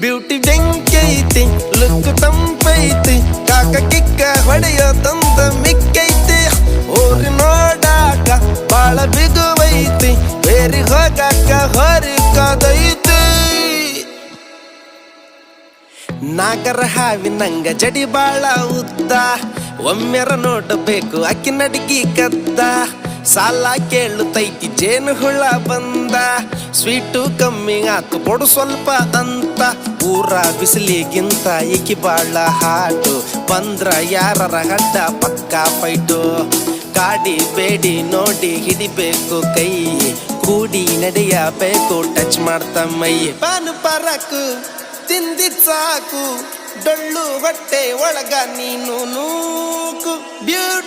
Beauty ಬೆಂಕೈತಿ look ತಂಪೈತಿ ಕಾಕ ಕಿಕ್ಕ ಹೊಡೆಯ ತಂದ ಮಿಕ್ಕೈತಿ. ಓರಿ ನೋಡಾಕ ಬಾಳ ಬಿಗುವೈತಿ. ಬೇರಿ ಹೋಗಾಕ ಹೊರಿ ಕದೈತಿ. ನಾಗರ ಹಾವಿನಂಗ ಜಡಿ ಬಾಳ ಉದ್ದ. ಒಮ್ಮೆರ ನೋಡಬೇಕು ಅಕ್ಕಿ ನಡಿಗಿ ಕದ್ದ. ಸಾಲ ಕೇಳುತ್ತೈತಿ ಜೇನು ಹುಳ ಬಂದ, ಸ್ವೀಟು ಕಮ್ಮಿ ಆತು ಕೊಡು ಸ್ವಲ್ಪ ಅಂತ. ಊರ ಬಿಸಿಲಿಗಿಂತ ಈಕಿ ಬಾಳ ಹಾಟು, ಬಂದ್ರ ಯಾರರ ಗಡ್ಡ ಪಕ್ಕ ಪೈಟು ಕಾಡಿ ಬೇಡಿ ನೋಡಿ ಹಿಡಿಬೇಕು ಕೈ, ಕೂಡಿ ನಡೆಯಬೇಕು ಟಚ್ ಮಾಡ್ತಾ ಮೈ. ಪಾನು ಪರಕು ತಿಂದಿ ಸಾಕು ಡೊಳ್ಳು ಹೊಟ್ಟೆ ಒಳಗ ನೀನು ನೂಕು. ಬ್ಯೂಟಿ